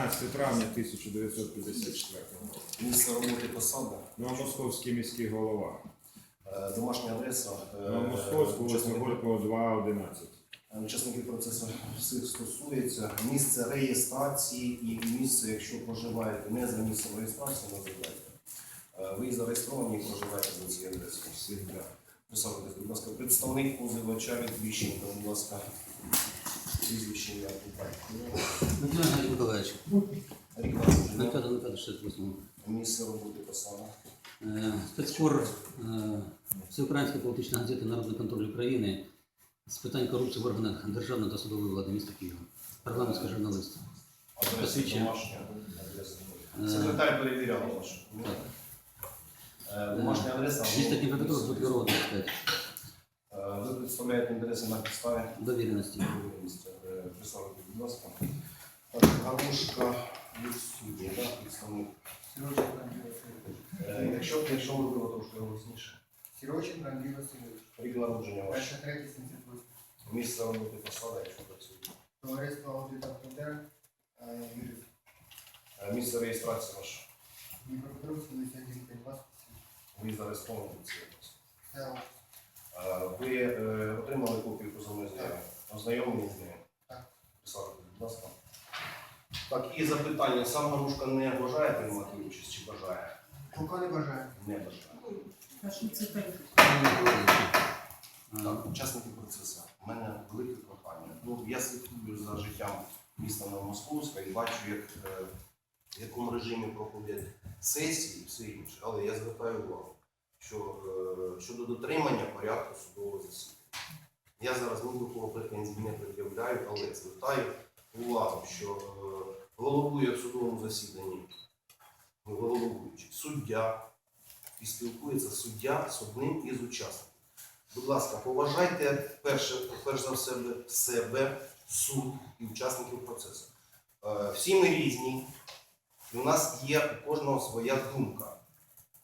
13 травня 1954 року. Місце роботи посада, Новомосковський міський голова. е, домашня адреса, е, Новомосковську, учасники, Горького 211. е, учасники процесу всіх стосується місце реєстрації і місце, якщо проживаєте не за місцем реєстрації, називайте. Е, Ви зареєстровані і проживаєте за цією адресою. Всегда. Присаджуйтесь, будь ласка, представник позивача від Віщенка, будь ласка, прізвище ім'я по батькові. Миколаївич, Рік на народження, 5 на 5 68 місце роботи посада. Е, Спецкор е, Всеукраїнської політичної газети Народний контроль України з питань корупції в органах державної та судової влади міста Києва. Парламентський журналіст. Адреса Посвідчення. домашня, адреса. Е, Секретар перевіряв вашу. Так. Е, Домашня адреса. Місто Дніпропетровськ, Бутвірова, 25. Е, Ви представляєте інтереси на підставі Довіреності. довіреності. Е, будь ласка. Так, Гармошка відсутній, так, представник. Е, Якщо, якщо ви було трошки голосніше. Сіроченко Андрій Васильович. Рік народження ваш. Перша, третя, 78. Місце роботи посада, якщо працюєте. Товариство аудита Фундер. Юрист. Е, Місце реєстрації ваше. Дніпропетровський, 21, 5, Ви зареєстровані в цій. Е, Ви е, отримали копію позовної заяви? Ознайомлені з нею? Ласка. Так, і запитання. Сам Ганушка не бажає приймати участь чи бажає? Поки не бажаю. Не бажає. Так, учасники процесу. У мене велике прохання. Ну, я слідкую за життям міста Новомосковська і бачу, як, е, в якому режимі проходять сесії і все інше. Але я звертаю увагу, що е, щодо дотримання порядку судового засідання. Я зараз ні до кого претензій не пред'являю, але звертаю увагу, що е, головує в судовому засіданні головуючий суддя і спілкується суддя з одним із учасників. Будь ласка, поважайте перше, перш за все себе, суд і учасників процесу. Е, Всі ми різні, і у нас є у кожного своя думка.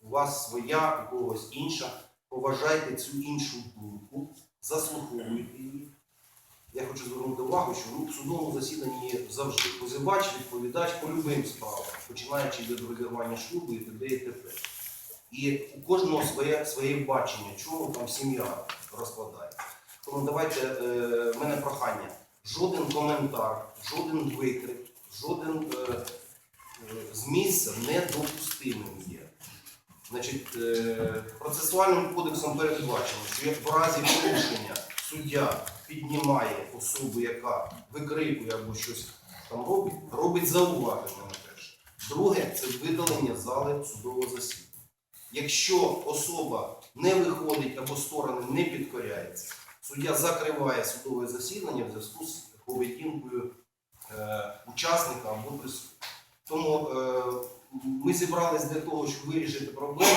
У вас своя, у когось інша. Поважайте цю іншу думку, заслуховуйте її. Я хочу звернути увагу, що в судовому засіданні завжди позивач, відповідач по любим справам, починаючи від розірвання шлюбу і т.д. і т.п. І у кожного своє, своє бачення, чому там сім'я розкладається. Тому давайте, е, в мене прохання. Жоден коментар, жоден викрик, жоден е, е, з місця недопустимим є. Значить, е, процесуальним кодексом передбачено, що як в разі порушення суддя піднімає особу, яка викрикує або щось там робить, робить зауваження на перше. Друге це видалення зали судового засідання. Якщо особа не виходить або сторони не підкоряються, суддя закриває судове засідання в зв'язку з поведінкою е, учасника або присутнього. Тому е, ми зібрались для того, щоб вирішити проблему.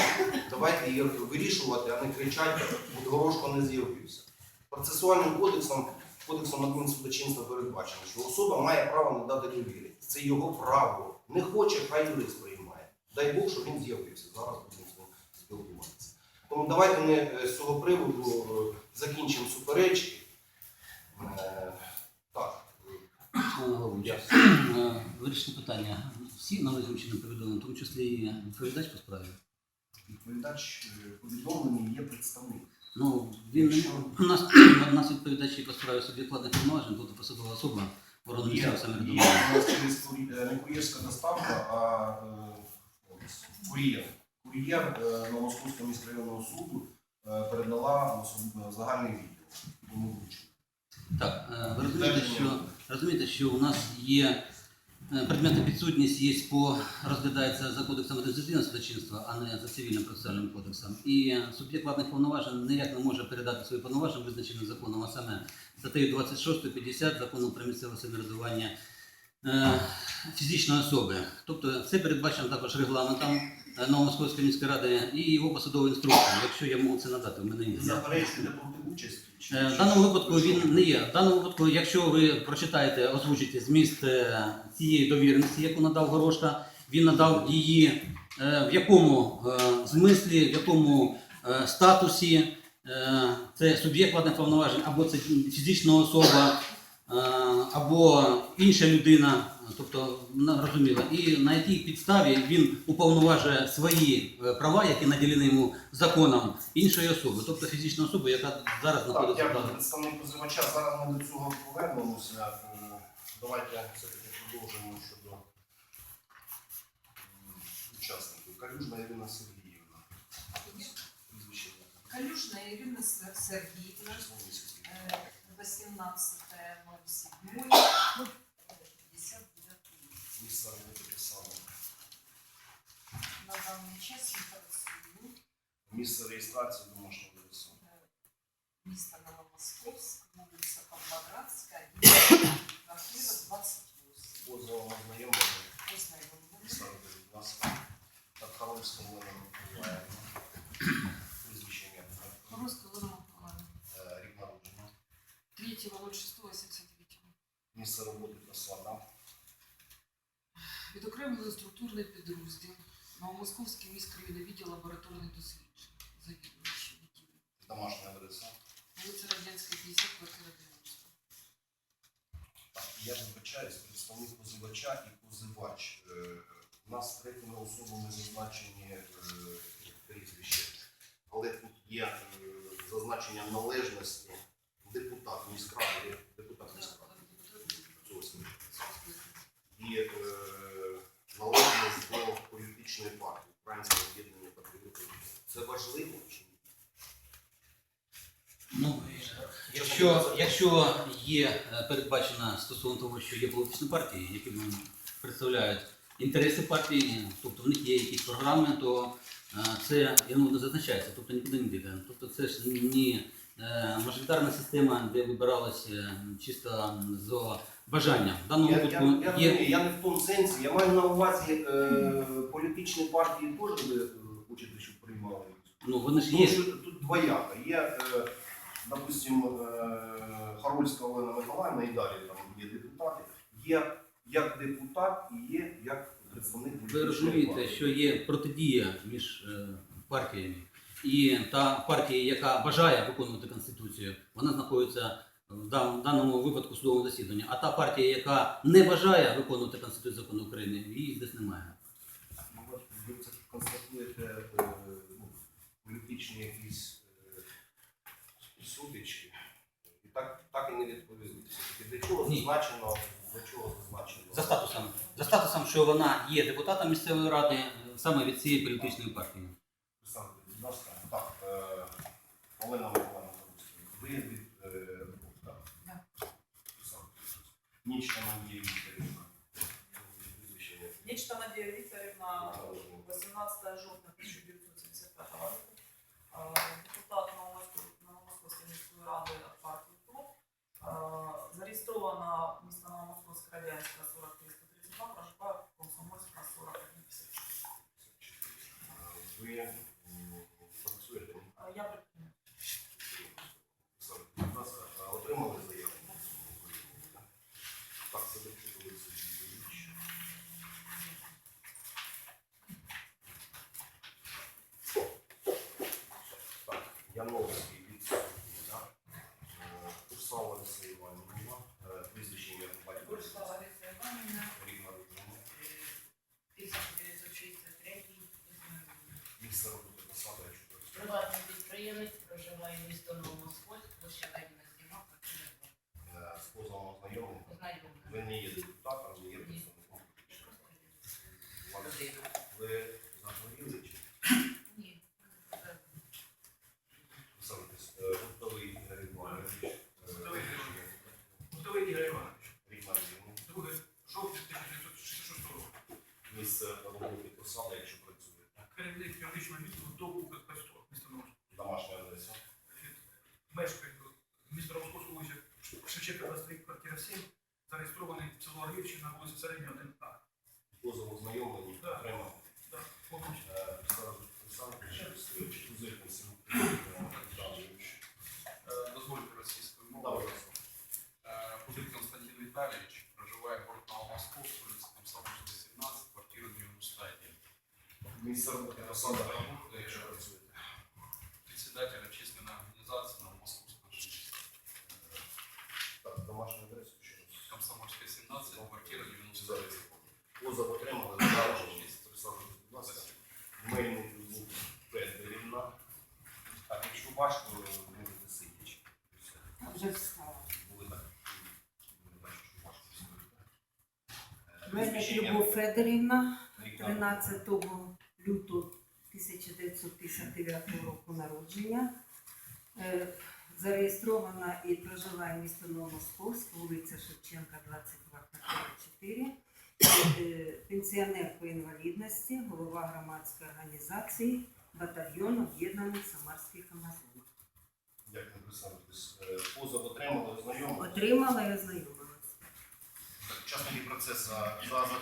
Давайте її вирішувати, а не кричати, от горошко не з'явився. Процесуальним кодексом, кодексом адмінсудочинства передбачено, що особа має право надати довіреність. Це його право. Не хоче, хай юрист приймає. Дай Бог, щоб він з'явився. Зараз будемо з ним спілкуватися. Тому давайте ми е, з цього приводу е, закінчимо суперечки. Е, Так, е, вирішення питання. Всі належним чином повідомлені, в тому числі і відповідач по справі. відповідач повідомлений є представник. Ну, він не у нас, у нас відповідачі по справі суб'єктивних повноважень, тобто посадова особа органу місцевого є самоврядування. у нас через е, не кур'єрська доставка, а е, ось, кур'єр. Кур'єр е, міськрайонного суду е, передала загальний відділ. Тому. Так, е, ви розумієте, що розумієте, що у нас є предметна підсудність є по розглядається за кодексом адміністративного судочинства, а не за цивільним процесуальним кодексом. І суб'єкт владних повноважень ніяк не може передати свої повноваження, визначені законом, а саме статтею 26 50 закону про місцеве самоврядування е, фізичної особи. Тобто це передбачено також регламентом е, Новомосковської міської ради і його посадовою інструкцією, якщо я можу це надати, у мене є. Заперечуєте проти участі? Чи- Е, В даному випадку він не є. В даному випадку, якщо ви прочитаєте, озвучите зміст е, цієї довіреності, яку надав Горошка, він надав її е, в якому е, змислі, в якому е, статусі е, це суб'єкт владних повноважень, або це фізична особа, е, або інша людина, тобто розуміло, і на якій підставі він уповноважує свої е, права, які наділені йому законом іншої особи, тобто фізичної особи, яка зараз Так, знаходиться я представник позивача. Зараз ми до цього повернемося. Е, Давайте все-таки продовжимо щодо учасників. Калюжна Ірина Сергіївна. Калюжна Ірина Сергіївна, Число місяць. е, 18.07, 59 Місце роботи посади. На даний час я працюю Місце реєстрації домашнього адресу. е, місто Новомосковськ, вулиця Павлоградська, 1, квартира 28. Позовом ознайомлення. Познайомлення. Ставити від нас. Так, Харовська Олена Миколаївна. Прізвище ім'я. Руська Олена Миколаївна. Е, Рік народження. 3.06.79. Місце роботи посада. Відокремлений структурний підрозділ. Новомосковський міськрайонний відділ лабораторних досліджень. Завідуючий відділом. Домашня адреса. Вулиця Радянська, 50, квартира 90. Так, я вибачаюсь, представник позивача і позивач. Е, У нас третіми особами зазначені е, прізвище, але тут є е, зазначення належності депутат міськради, депутат міськради. І е, політичної партії, Українського об'єднання патріотів. Це важливо чи ні? Ну, якщо, якщо є е, передбачено стосовно того, що є політичні партії, які представляють інтереси партії, тобто в них є якісь програми, то е, це ну, не зазначається, тобто нікуди не йде. Тобто це ж не е, мажоритарна система, де вибиралося чисто за бажанням. В даному Я, я, випадку я, є. розумію, я не в тому сенсі. Я маю на увазі е, політичні партії теж ви е, хочете, щоб приймали. Ну вони ж Тому є. що тут двояко. Є, е, допустимо, е, Харольська Олена Миколаївна і далі там є депутати. Є як депутат і є як представник Ви політичної розумієте, партії. що є протидія між е, партіями, і та партія, яка бажає виконувати конституцію, вона знаходиться в даному випадку в судовому засіданні. А та партія, яка не бажає виконувати конституцію закону України, її здесь немає. Ну, Ви це констатуєте е, ну, політичні якісь е, сутички. І так, так і не відповіли. Для чого зазначено, для чого зазначено? За статусом, за статусом, що вона є депутатом місцевої ради е, саме від цієї політичної партії. Олена Миколаївна, ви від е, депутата? Да. Олександр. Нічка Надія Вікторівна. Нічна Надія Вікторівна, 18 жовтня 1975 року, депутат Новомосковської міської ради від партії ТОП. Зареєстрована міста Новомосковська Радянська 4332, проживає в Комсомольська 4156. Ви м, працюєте? Е, Я припиняю. Олександр, будь ласка, а отримали заяву? Так, це до чого Так, Яновський відсутній, так? Е, Курсава Лариса Іванівна, е, прізвище ім'я по батькові. Курсова Лариса Іванівна, Рік народження. 1963 Місце роботи посада, якщо працює. Приватний підприємець проживає місто Новомосковськ, площа Леніна Зіма, квартира Е, З позовом ознайомлення. 2. Ви не є депутатом, ви є представником політичної партії. Ви захворіли чи Ні. Савитись, Гуртовий Ігор Іванович, е, Гуртовий Ігор рішення. Готовий Ігор Іванович. Рік народження. 2 жовтня 1966 року. Місце роботи посада, якщо працює. Керівник юридичного відділу ТОВ «Укрспецтор» міста Новосіб. Домашня адреса. Мешкає місто Новосковського вулиця Шевченка 23, квартира 7, зареєстрований в село Аргівщина, вулиця Середня 1А. Позов ознайомлені, Так. Так, повністю. Е, Олександрович, Кузик Віталійович. Е, Дозвольте російською мовою. Е, Константин Віталійович проживає в город Новомосковськ, вулиця Комсомольська, 17, квартира 91. Місце роботи посада, якщо працюєте. Председатель общественной организации Новомосковского Так, домашня адреса ще раз. Комсомольская, 17, квартира 91. позов отримали, заражені. Присаджуйтесь, будь ласка. Мельник Любов Федорівна. Так, якщо важко, можете сидіти. Вже встала. Е, Мельник Любов Федорівна, 13 лютого 1959 року народження. Е, Зареєстрована і проживає місто Новомосковськ, вулиця Шевченка, 22 квартира 4. Е, Пенсіонер по інвалідності, голова громадської організації, батальйон об'єднаних Самарських Амазонів. Як ви представитесь? Позов отримали, ознайомились. Отримала і ознайомилася. Учасники за, за